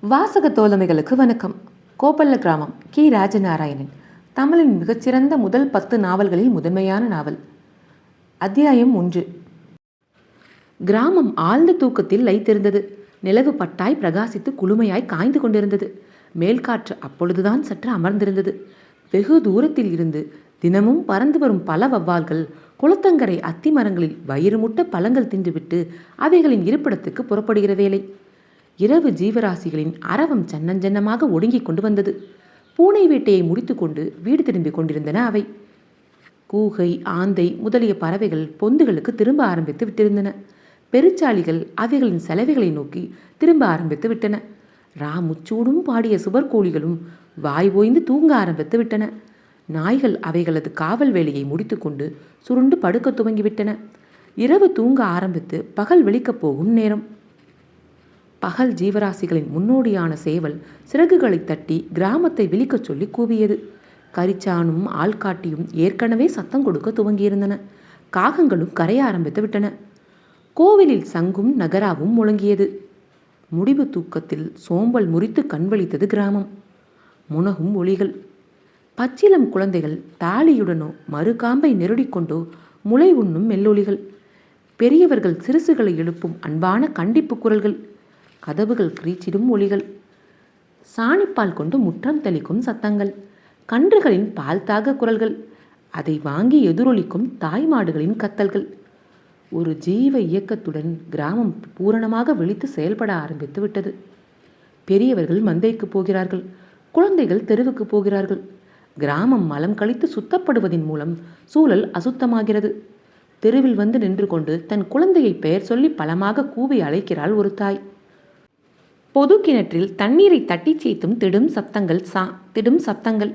வாசக தோழமைகளுக்கு வணக்கம். கோப்பல்ல கிராமம். கி. ராஜநாராயணன். தமிழின் மிகச்சிறந்த முதல் பத்து நாவல்களில் முதன்மையான நாவல். அத்தியாயம் ஒன்று. கிராமம் ஆழ்ந்த தூக்கத்தில் லைத்திருந்தது. நிலவு பட்டாய் பிரகாசித்து குளுமையாய் காய்ந்து கொண்டிருந்தது. மேல்காற்று அப்பொழுதுதான் சற்று அமர்ந்திருந்தது. வெகு தூரத்தில் இருந்து தினமும் பறந்து வரும் பல வவ்வால்கள் குளத்தங்கரை அத்தி மரங்களில் வயிறு முட்ட பழங்கள் தின்றுவிட்டு அவைகளின் இருப்பிடத்துக்கு புறப்படுகிற வேலை. இரவு ஜீவராசிகளின் அரவம் சன்னஞ்சன்னமாக ஒடுங்கிக் கொண்டு வந்தது. பூனை வேட்டையை முடித்துக்கொண்டு வீடு திரும்பிக் கொண்டிருந்தன அவை. கூகை ஆந்தை முதலிய பறவைகள் பொந்துகளுக்கு திரும்ப ஆரம்பித்து விட்டிருந்தன. பெருச்சாளிகள் அவைகளின் செலவைகளை நோக்கி திரும்ப ஆரம்பித்து விட்டன. ரா முச்சூடும் பாடிய சுவர்கோழிகளும் வாய் ஓய்ந்து தூங்க ஆரம்பித்து விட்டன. நாய்கள் அவைகளது காவல் வேலையை முடித்துக்கொண்டு சுருண்டு படுக்க துவங்கிவிட்டன. இரவு தூங்க ஆரம்பித்து பகல் வெளிக்கப் போகும் நேரம். பகல் ஜீவராசிகளின் முன்னோடியான சேவல் சிறகுகளை தட்டி கிராமத்தை விழிக்கச் சொல்லி கூவியது. கரிச்சானும் ஆள்காட்டியும் ஏற்கனவே சத்தம் கொடுக்க துவங்கியிருந்தன. காகங்களும் கரைய ஆரம்பித்து விட்டன. கோவிலில் சங்கும் நகராவும் முழங்கியது. முடிவு தூக்கத்தில் சோம்பல் முறித்து கண்வழித்தது கிராமம். முனகும் ஒளிகள். பச்சிலம் குழந்தைகள் தாலியுடனோ மறுகாம்பை நெருடிக்கொண்டோ முளை உண்ணும் மெல்லொலிகள் பெரியவர்கள் சிறுசுகளை எழுப்பும் அன்பான கண்டிப்பு குரல்கள். கதவுகள் கிரீச்சிடும் ஒளிகள் சாணிப்பால் கொண்டு முற்றம் தெளிக்கும் சத்தங்கள். கன்றுகளின் பால் தாக குரல்கள். அதை வாங்கி எதிரொலிக்கும் தாய் மாடுகளின் கத்தல்கள். ஒரு ஜீவ இயக்கத்துடன் கிராமம் பூரணமாக விழித்து செயல்பட ஆரம்பித்து விட்டது. பெரியவர்கள் மந்தைக்கு போகிறார்கள். குழந்தைகள் தெருவுக்கு போகிறார்கள். கிராமம் மலம் கழித்து சுத்தப்படுவதன் மூலம் சூழல் அசுத்தமாகிறது. தெருவில் வந்து நின்று கொண்டு தன் குழந்தையை பெயர் சொல்லி பலமாக கூவி அழைக்கிறாள் ஒரு தாய். பொது கிணற்றில் தண்ணீரை தட்டிச் சேர்த்தும் திடும் சப்தங்கள் சா திடும் சப்தங்கள்.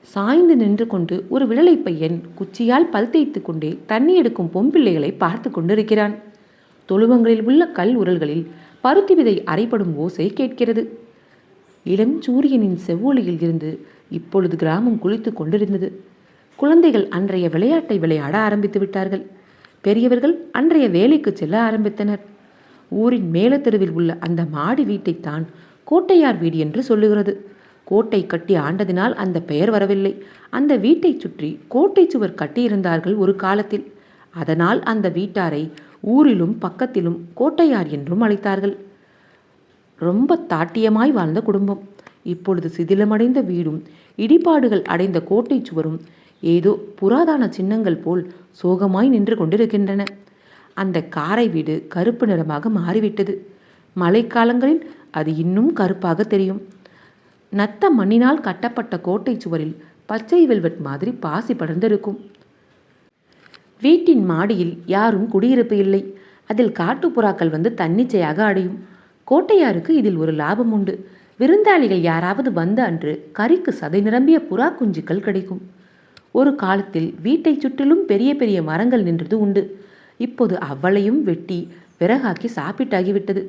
சாய்ந்து நின்று கொண்டு ஒரு விடலை பையன் குச்சியால் பல் தேய்த்து கொண்டே தண்ணி எடுக்கும் பொம்பிள்ளைகளை பார்த்து கொண்டிருக்கிறான். தொழுவங்களில் உள்ள கல் உரல்களில் பருத்தி விதை அரைப்படும் ஓசை கேட்கிறது. இளம் சூரியனின் செவ்வொளியில் இருந்து இப்பொழுது கிராமம் குளித்து கொண்டிருந்தது. குழந்தைகள் அன்றைய விளையாட்டை விளையாட ஆரம்பித்து விட்டார்கள். பெரியவர்கள் அன்றைய வேலைக்கு செல்ல ஆரம்பித்தனர். ஊரின் மேலத்தெருவில் உள்ள அந்த மாடி வீட்டைத்தான் கோட்டையார் வீடு என்று சொல்லுகிறது. கோட்டை கட்டி ஆண்டதினால் அந்த பெயர் வரவில்லை. அந்த வீட்டைச் சுற்றி கோட்டை சுவர் கட்டியிருந்தார்கள் ஒரு காலத்தில். அதனால் அந்த வீட்டாரை ஊரிலும் பக்கத்திலும் கோட்டையார் என்றும் அழைத்தார்கள். ரொம்ப தாட்டியமாய் வாழ்ந்த குடும்பம். இப்பொழுது சிதிலமடைந்த வீடும் இடிபாடுகள் அடைந்த கோட்டை சுவரும் ஏதோ புராதன சின்னங்கள் போல் சோகமாய் நின்று கொண்டிருக்கின்றன. அந்த காரை வீடு கருப்பு நிறமாக மாறிவிட்டது. மழைக்காலங்களில் அது இன்னும் கருப்பாக தெரியும். நத்த மண்ணினால் கட்டப்பட்ட கோட்டை சுவரில் பச்சை வெல்வெட் மாதிரி பாசி படர்ந்திருக்கும். வீட்டின் மாடியில் யாரும் குடியிருப்பு இல்லை. அதில் காட்டுப்புறாக்கள் வந்து தன்னிச்சையாக அடையும். கோட்டையாருக்கு இதில் ஒரு லாபம் உண்டு. விருந்தாளிகள் யாராவது வந்த அன்று கறிக்கு சதை நிரம்பிய புறா குஞ்சுகள் கிடைக்கும். ஒரு காலத்தில் வீட்டைச் சுற்றிலும் பெரிய பெரிய மரங்கள் நின்றது உண்டு. இப்போது அவளையும் வெட்டி விறகாக்கி சாப்பிட்டாகிவிட்டது.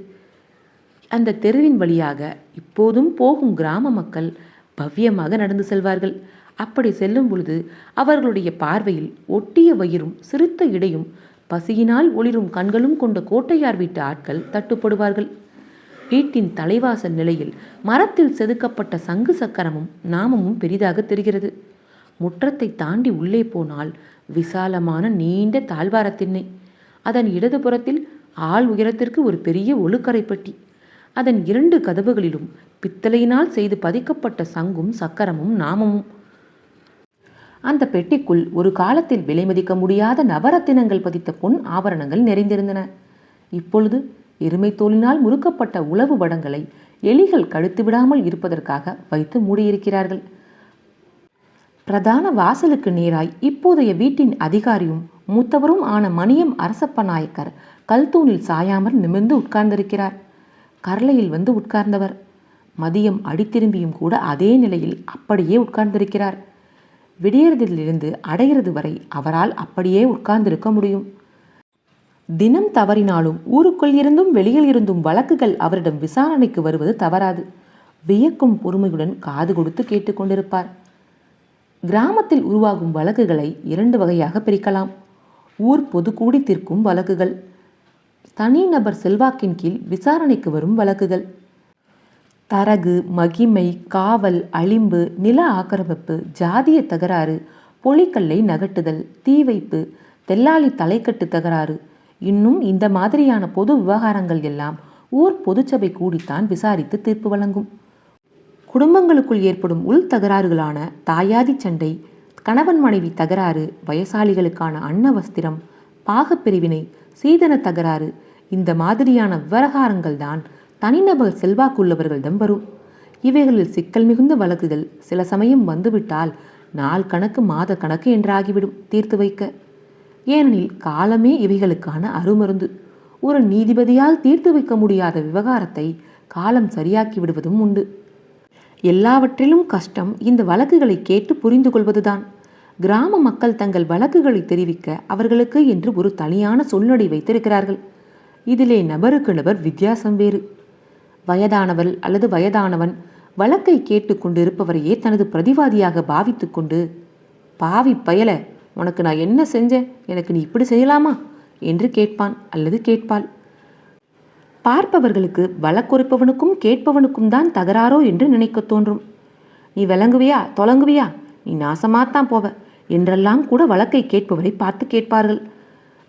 அந்த தெருவின் வழியாக இப்போதும் போகும் கிராம மக்கள் பவ்யமாக நடந்து செல்வார்கள். அப்படி செல்லும் பொழுது அவர்களுடைய பார்வையில் ஒட்டிய வயிறும் சிறுத்த இடையும் பசியினால் ஒளிரும் கண்களும் கொண்ட கோட்டையார் வீட்டு ஆட்கள் தட்டுப்படுவார்கள். வீட்டின் தலைவாசல் நிலையில் மரத்தில் செதுக்கப்பட்ட சங்கு சக்கரமும் நாமமும் பெரிதாக தெரிகிறது. முற்றத்தை தாண்டி உள்ளே போனால் விசாலமான நீண்ட தாழ்வாரத்திண்ணை அதன் இடதுபுறத்தில் ஆள் உயரத்திற்கு ஒரு பெரிய ஒழுக்கரைப்பட்டி அதன் இரண்டு கதவுகளிலும் பித்தளையினால் செய்து பதிக்கப்பட்ட சங்கும் சக்கரமும் நாமமும். அந்த பெட்டிக்குள் ஒரு காலத்தில் விலை மதிக்க முடியாத நவரத்தினங்கள் பதித்த பொன் ஆபரணங்கள் நிறைந்திருந்தன. இப்பொழுது எருமை தோலினால் முறுக்கப்பட்ட உளவு வடங்களை எலிகள் கழுத்து விடாமல் இருப்பதற்காக வைத்து மூடியிருக்கிறார்கள். பிரதான வாசலுக்கு நேராய் இப்போதைய வீட்டின் அதிகாரியும் மூத்தவரும் ஆன மணியம் அரசப்ப நாயக்கர் கல்தூணில் சாயாமல் நிமிர்ந்து உட்கார்ந்திருக்கிறார். கரளையில் வந்து உட்கார்ந்தவர். மதியம் அடித்திரும்பியும் கூட அதே நிலையில் அப்படியே உட்கார்ந்திருக்கிறார். விடியறதிலிருந்து அடைகிறது வரை அவரால் அப்படியே உட்கார்ந்திருக்க முடியும். தினம் தவறினாலும் ஊருக்குள் இருந்தும் வெளியில் இருந்தும் வழக்குகள் அவரிடம் விசாரணைக்கு வருவது தவறாது. வியக்கும் பொறுமையுடன் காது கொடுத்து கேட்டுக்கொண்டிருப்பார் கிராமத்தில் உருவாகும் வழக்குகளை இரண்டு வகையாக பிரிக்கலாம். ஊர் பொதுக்கூடி தீர்க்கும் வழக்குகள். தனிநபர் செல்வாக்கின் கீழ் விசாரணைக்கு வரும் வழக்குகள். தரகு மகிமை காவல் அழிம்பு நில ஆக்கிரமிப்பு ஜாதிய தகராறு பொலிக்கல்லை நகட்டுதல் தீ வைப்பு தெல்லாளி தலைக்கட்டு தகராறு. இன்னும் இந்த மாதிரியான பொது விவகாரங்கள் எல்லாம் ஊர் பொதுச்சபை கூடித்தான் விசாரித்து தீர்ப்பு வழங்கும். குடும்பங்களுக்குள் ஏற்படும் உள் தகராறுகளான தாயாதி சண்டை கணவன் மனைவி தகராறு வயசாளிகளுக்கான அன்ன வஸ்திரம் பாகப்பிரிவினை சீதன தகராறு இந்த மாதிரியான விவகாரங்கள் தான் தனிநபர் செல்வாக்குள்ளவர்களிடம் வரும் இவைகளில் சிக்கல் மிகுந்த வழக்குகள் சில சமயம் வந்துவிட்டால் நாள் கணக்கு மாத கணக்கு என்றாகிவிடும் தீர்த்து வைக்க. ஏனெனில் காலமே இவைகளுக்கான அருமருந்து. ஒரு நீதிபதியால் தீர்த்து வைக்க முடியாத விவகாரத்தை காலம் சரியாக்கி விடுவதும் உண்டு. எல்லாவற்றிலும் கஷ்டம் இந்த வழக்குகளை கேட்டு புரிந்து கொள்வதுதான் கிராம மக்கள் தங்கள் வழக்குகளை தெரிவிக்க அவர்களுக்கு என்று ஒரு தனியான சொல்நடை வைத்திருக்கிறார்கள். இதிலே நபருக்கு நபர் வித்தியாசம் வேறு. வயதானவள் அல்லது வயதானவன் வழக்கை கேட்டு கொண்டிருப்பவரையே தனது பிரதிவாதியாக பாவித்து கொண்டு பாவி பயல உனக்கு நான் என்ன செஞ்சேன்? எனக்கு நீ இப்படி செய்யலாமா? என்று கேட்பான் அல்லது கேட்பாள். பார்ப்பவர்களுக்கு வழக்குரைப்பவனுக்கும் கேட்பவனுக்கும் தான் தகராறோ என்று நினைக்க தோன்றும். நீ விளங்குவியா? தொலங்குவியா? நீ நாசமாத்தான் போவ என்றெல்லாம் கூட வழக்கை கேட்பவரை பார்த்து கேட்பார்கள்.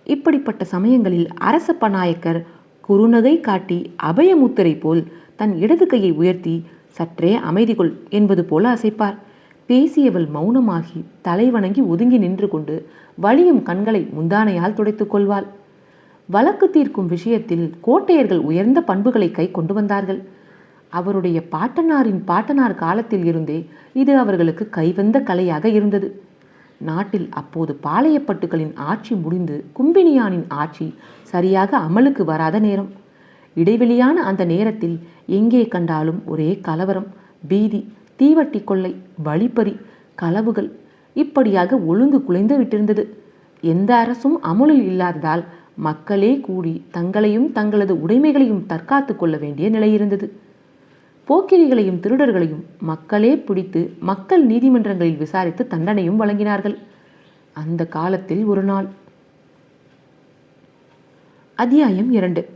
இப்படிப்பட்ட சமயங்களில் அரசப்ப நாயக்கர் குறுநகை காட்டி அபயமுத்திரை போல் தன் இடது கையை உயர்த்தி சற்றே அமைதி கொள் என்பது போல அசைப்பார். பேசியவள் மௌனமாகி தலை வணங்கி ஒதுங்கி நின்று கொண்டு வலியும் கண்களை முந்தானையால் துடைத்துக் கொள்வாள். வழக்கு தீர்க்கும் விஷயத்தில் கோட்டையர்கள் உயர்ந்த பண்புகளை கை கொண்டு வந்தார்கள். அவருடைய பாட்டனாரின் பாட்டனார் காலத்தில் இருந்தே இது அவர்களுக்கு கைவந்த கலையாக இருந்தது. நாட்டில் அப்போது பாளையப்பட்டுகளின் ஆட்சி முடிந்து கும்பினியானின் ஆட்சி சரியாக அமலுக்கு வராத நேரம். இடைவெளியான அந்த நேரத்தில் எங்கே கண்டாலும் ஒரே கலவரம் பீதி தீவட்டி கொள்ளை வழிப்பறி களவுகள் இப்படியாக ஒழுங்கு குலைந்து விட்டிருந்தது. எந்த அரசும் அமுலில் இல்லாததால் மக்களே கூடி தங்களையும் தங்களது உடைமைகளையும் தற்காத்து கொள்ள வேண்டிய நிலை இருந்தது. போக்கிரிகளையும் திருடர்களையும் மக்களே பிடித்து மக்கள் நீதிமன்றங்களில் விசாரித்து தண்டனையும் வழங்கினார்கள். அந்த காலத்தில் ஒரு நாள். அத்தியாயம் இரண்டு.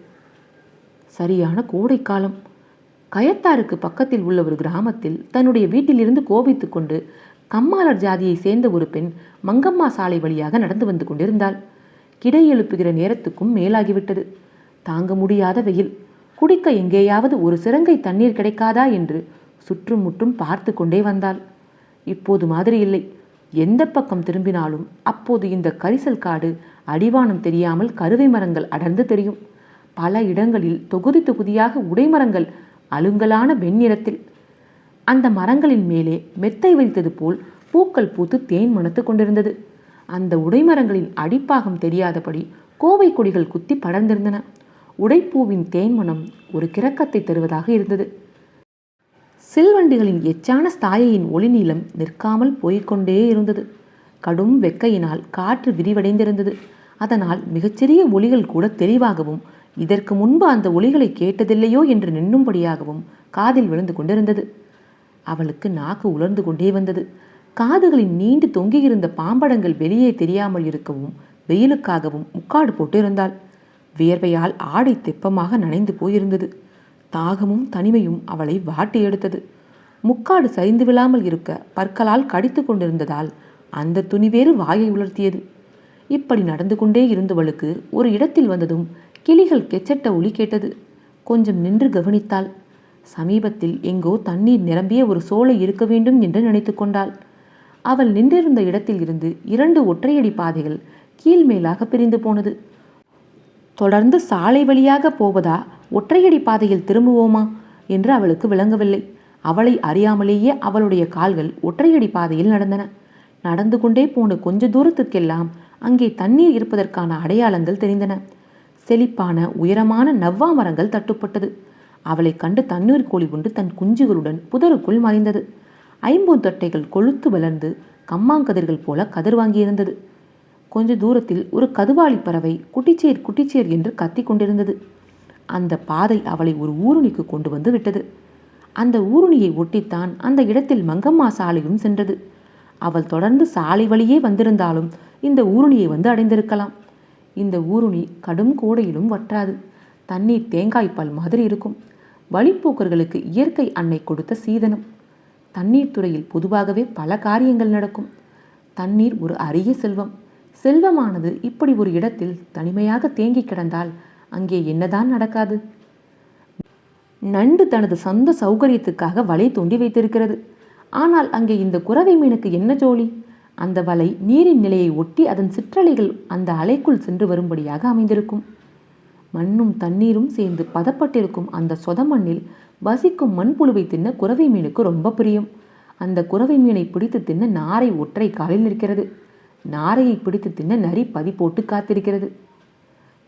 சரியான கோடைக்காலம் கயத்தாருக்கு பக்கத்தில் உள்ள ஒரு கிராமத்தில் தன்னுடைய வீட்டிலிருந்து கோபித்துக் கொண்டு கம்மாளர் ஜாதியை சேர்ந்த ஒரு பெண் மங்கம்மா சாலை வழியாக நடந்து வந்து கொண்டிருந்தாள். கிடை எழுப்புகிற நேரத்துக்கும் மேலாகிவிட்டது. தாங்க முடியாத வெயில். குடிக்க எங்கேயாவது ஒரு சிறங்கை தண்ணீர் கிடைக்காதா என்று சுற்றும் முற்றும் பார்த்து கொண்டே வந்தாள். இப்போது மாதிரி இல்லை. எந்த பக்கம் திரும்பினாலும் அப்போது இந்த கரிசல் காடு அடிவானம் தெரியாமல் கருவை மரங்கள் அடர்ந்து தெரியும். பல இடங்களில் தொகுதி தொகுதியாக உடைமரங்கள் அலுங்கலான வெண்ணிறத்தில் அந்த மரங்களின் மேலே மெத்தை வைத்தது போல் பூக்கள் பூத்து தேன் மணத்து கொண்டிருந்தது. அந்த உடைமரங்களின் அடிப்பாகம் தெரியாதபடி கோவை கொடிகள் குத்தி படர்ந்திருந்தன. உடைப்பூவின் தேன்மணம் ஒரு கிறக்கத்தை தருவதாக இருந்தது. சில்வண்டிகளின் எச்சான ஸ்தாயையின் ஒளி நீளம் நிற்காமல் போய்க்கொண்டே இருந்தது. கடும் வெக்கையினால் காற்று விரிவடைந்திருந்தது. அதனால் மிகச்சிறிய ஒளிகள் கூட தெளிவாகவும் இதற்கு முன்பு அந்த ஒளிகளை கேட்டதில்லையோ என்று நின்னும்படியாகவும் காதில் விழுந்து கொண்டிருந்தது. அவளுக்கு நாக்கு உலர்ந்து கொண்டே வந்தது. காதுகளின் நீண்டு தொங்கியிருந்த பாம்படங்கள் வெளியே தெரியாமல் இருக்கவும் வெயிலுக்காகவும் முக்காடு போட்டிருந்தாள். வியர்வையால் ஆடை தெப்பமாக நனைந்து போயிருந்தது. தாகமும் தனிமையும் அவளை வாட்டி எடுத்தது. முக்காடு சரிந்து விழாமல் இருக்க பற்களால் கடித்து கொண்டிருந்ததால் அந்த துணி வேறு வாயை உலர்த்தியது. இப்படி நடந்து கொண்டே இருந்தவளுக்கு ஒரு இடத்தில் வந்ததும் கிளிகள் கெச்சட்ட ஒலி கேட்டது. கொஞ்சம் நின்று கவனித்தாள். சமீபத்தில் எங்கோ தண்ணீர் நிரம்பிய ஒரு சோலை இருக்க வேண்டும் என்று நினைத்து கொண்டாள். அவள் நின்றிருந்த இடத்தில் இருந்து இரண்டு ஒற்றையடி பாதைகள் கீழ்மேலாக பிரிந்து போனது. தொடர்ந்து சாலை வழியாக போவதா ஒற்றையடி பாதையில் திரும்புவோமா என்று அவளுக்கு விளங்கவில்லை. அவளை அறியாமலேயே அவளுடைய கால்கள் ஒற்றையடி பாதையில் நடந்தன. நடந்து கொண்டே போன கொஞ்ச தூரத்துக்கெல்லாம் அங்கே தண்ணீர் இருப்பதற்கான அடையாளங்கள் தெரிந்தன. செழிப்பான உயரமான நவ்வா மரங்கள் தட்டுப்பட்டது. அவளை கண்டு தண்ணீர் கோழி உண்டு தன் குஞ்சுகளுடன் புதருக்குள் மறைந்தது. ஐம்பூந்தொட்டைகள் கொழுத்து வளர்ந்து கம்மாங்கதிர்கள் போல கதிர் வாங்கியிருந்தது. கொஞ்ச தூரத்தில் ஒரு கதுவாளி பறவை குட்டிச்சேர் குட்டிச்சேர் என்று கத்தி கொண்டிருந்தது. அந்த பாதை அவளை ஒரு ஊருணிக்கு கொண்டு வந்து விட்டது. அந்த ஊருணியை ஒட்டித்தான் அந்த இடத்தில் மங்கம்மா சாலையும் சென்றது. அவள் தொடர்ந்து சாலை வழியே வந்திருந்தாலும் இந்த ஊருணியை வந்து அடைந்திருக்கலாம். இந்த ஊருணி கடும் கோடையிலும் வற்றாது. தண்ணீர் தேங்காய்ப்பால் மாதிரி இருக்கும். வழிப்போக்கர்களுக்கு இயற்கை அன்னை கொடுத்த சீதனம். தண்ணீர் துறையில் பொதுவாகவே பல காரியங்கள் நடக்கும். தண்ணீர் ஒரு அரிய செல்வம். செல்வமானது இப்படி ஒரு இடத்தில் தனிமையாக தேங்கி கிடந்தால் அங்கே என்னதான் நடக்காது? நண்டு தனது சொந்த சௌகரியத்துக்காக வலை தோண்டி வைத்திருக்கிறது. ஆனால் அங்கே இந்த குறவை மீனுக்கு என்ன ஜோலி? அந்த வலை நீரின் நிலையை ஒட்டி அதன் சிற்றலைகள் அந்த அலைக்குள் சென்று வரும்படியாக அமைந்திருக்கும். மண்ணும் தண்ணீரும் சேர்ந்து பதப்பட்டிருக்கும் அந்த சொத மண்ணில் வசிக்கும் மண்புழுவை தின்ன குறவை மீனுக்கு ரொம்ப பிரியம். அந்த குறவை மீனை பிடித்து தின்ன நாரை ஒற்றை காலில் நிற்கிறது. நாரையை பிடித்து தின்ன நரி பதி போட்டு காத்திருக்கிறது.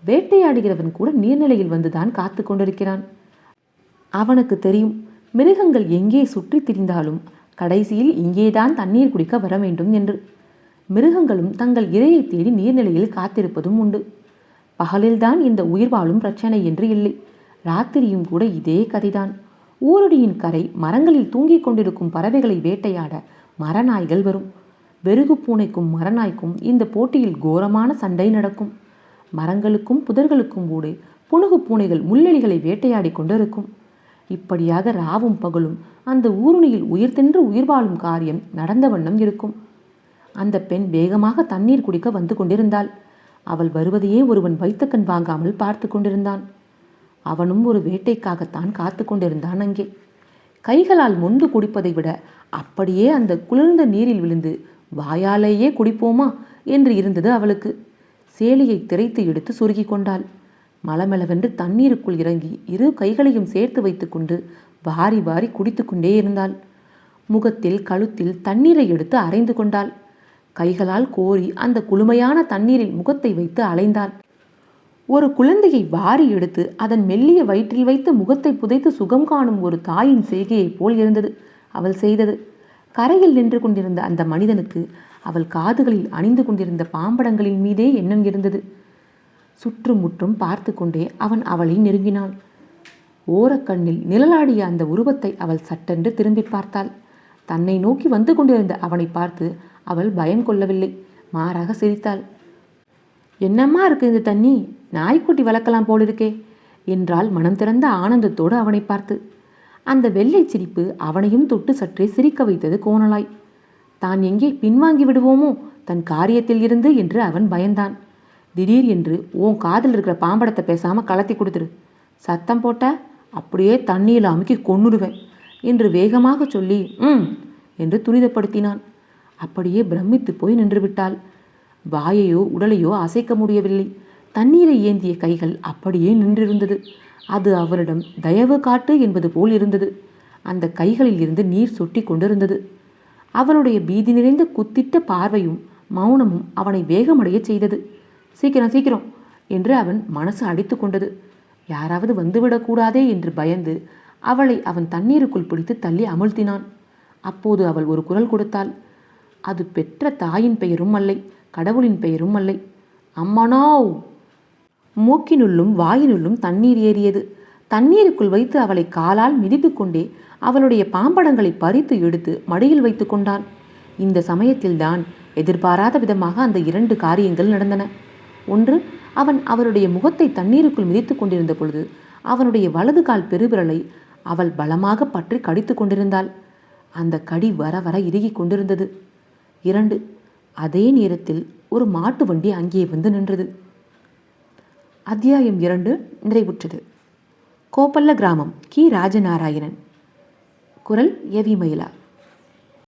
வேட்டையாடுகிறவன் கூட நீர்நிலையில் வந்துதான் காத்து கொண்டிருக்கிறான். அவனுக்கு தெரியும் மிருகங்கள் எங்கே சுற்றித் திரிந்தாலும் கடைசியில் இங்கேதான் தண்ணீர் குடிக்க வர வேண்டும் என்று. மிருகங்களும் தங்கள் இரையை தேடி நீர்நிலையில் காத்திருப்பதும் உண்டு. பகலில்தான் இந்த உயிர் வாழும் பிரச்சனை என்று இல்லை. ராத்திரியும் கூட இதே கதைதான். ஊரடியின் கரை மரங்களில் தூங்கிக் கொண்டிருக்கும் பறவைகளை வேட்டையாட மரநாய்கள் வரும். வெறுகு பூனைக்கும் மரநாய்க்கும் இந்த போட்டியில் கோரமான சண்டை நடக்கும். மரங்களுக்கும் புதர்களுக்கும் ஊடே புனுகு பூனைகள் முள்ளெலிகளை வேட்டையாடி கொண்டிருக்கும். இப்படியாக ராவும் பகலும் அந்த ஊருணியில் உயிர் தின்று உயிர் வாழும் காரியம் நடந்த வண்ணம் இருக்கும். அந்த பெண் வேகமாக தண்ணீர் குடிக்க வந்து கொண்டிருந்தாள். அவள் வருவதையே ஒருவன் வைத்த கண் வாங்காமல் பார்த்து கொண்டிருந்தான். அவனும் ஒரு வேட்டைக்காகத்தான் காத்து கொண்டிருந்தான் அங்கே. கைகளால் மொண்டு குடிப்பதை விட அப்படியே அந்த குளிர்ந்த நீரில் விழுந்து வாயாலேயே குடிப்போமா என்று இருந்தது அவளுக்கு. சேலையை திரைத்து எடுத்து சுருகி கொண்டாள். மலமளவென்று தண்ணீருக்குள் இறங்கி இரு கைகளையும் சேர்த்து வைத்துக்கொண்டு வாரி வாரி குடித்து கொண்டே இருந்தாள். முகத்தில் கழுத்தில் தண்ணீரை எடுத்து அரைந்து கொண்டாள். கைகளால் கோரி அந்த குளுமையான தண்ணீரில் முகத்தை வைத்து அலைந்தாள். ஒரு குழந்தையை வாரி எடுத்து அதன் மெல்லிய வயிற்றில் வைத்து முகத்தை புதைத்து சுகம் காணும் ஒரு தாயின் செய்கையைப் போல் இருந்தது. அவள் செய்தது. கரையில் நின்று கொண்டிருந்த அந்த மனிதனுக்கு அவள் காதுகளில் அணிந்து கொண்டிருந்த பாம்படங்களின் மீதே எண்ணம் இருந்தது. சுற்றும் முற்றும் பார்த்து கொண்டே அவன் அவளை நெருங்கினான். ஓரக்கண்ணில் நிழலாடிய அந்த உருவத்தை அவள் சட்டென்று திரும்பி பார்த்தாள். தன்னை நோக்கி வந்து கொண்டிருந்த அவனை பார்த்து அவள் பயம் கொள்ளவில்லை. மாறாக சிரித்தாள். என்னம்மா இருக்கு இந்த தண்ணி? நாய்க்குட்டி வளர்க்கலாம் போலிருக்கே என்றால் மனம் திறந்த ஆனந்தத்தோடு அவனை பார்த்து. அந்த வெள்ளை சிரிப்பு அவனையும் தொட்டு சற்றே சிரிக்க வைத்தது கோணலாய். தான் எங்கே பின்வாங்கி விடுவோமோ தன் காரியத்தில் இருந்து என்று அவன் பயந்தான். திடீர் என்று உன் காதில் இருக்கிற பாம்படத்தை பேசாம கலத்தி கொடுத்துரு. சத்தம் போட்ட அப்படியே தண்ணியில் அமுக்கி கொன்னுடுவேன் என்று வேகமாக சொல்லி ம் என்று துரிதப்படுத்தினான். அப்படியே பிரமித்து போய் நின்று விட்டாள் வாயையோ உடலையோ அசைக்க முடியவில்லை. தண்ணீரை ஏந்திய கைகள் அப்படியே நின்றிருந்தது. அது அவரிடம் தயவு காட்டு என்பது போல் இருந்தது. அந்த கைகளில் இருந்து நீர் சொட்டி கொண்டிருந்தது. அவளுடைய பீதி நிறைந்த குத்திட்ட பார்வையும் மௌனமும் அவனை வேகமடையச் செய்தது. சீக்கிரம் சீக்கிரம் என்று அவன் மனசு அடித்து கொண்டது. யாராவது வந்துவிடக்கூடாதே என்று பயந்து அவளை அவன் தண்ணீருக்குள் பிடித்து தள்ளி அமுழ்த்தினான். அப்போது அவள் ஒரு குரல் கொடுத்தாள். அது பெற்ற தாயின் பெயரும் அல்லை. கடவுளின் பெயரும் அல்லை. அம்மனோ மூக்கினுள்ளும் வாயினுள்ளும் தண்ணீர் ஏறியது. தண்ணீருக்குள் வைத்து அவளை காலால் மிதித்து கொண்டே அவளுடைய பாம்படங்களை பறித்து எடுத்து மடியில் வைத்து கொண்டான். இந்த சமயத்தில்தான் எதிர்பாராத விதமாக அந்த இரண்டு காரியங்கள் நடந்தன. ஒன்று அவன் அவளுடைய முகத்தை தண்ணீருக்குள் மிதித்து கொண்டிருந்த பொழுது அவனுடைய வலது கால் பெருவிரலை அவள் பலமாக பற்றி கடித்து கொண்டிருந்தாள். அந்த கடி வர வர இறுகிக் கொண்டிருந்தது. இரண்டு அதே நேரத்தில் ஒரு மாட்டு வண்டி அங்கே வந்து நின்றது. அத்தியாயம் இரண்டு நிறைவுற்றது. கோப்பல்ல கிராமம் கி. ராஜநாராயணன். குரல் எவி மயிலா.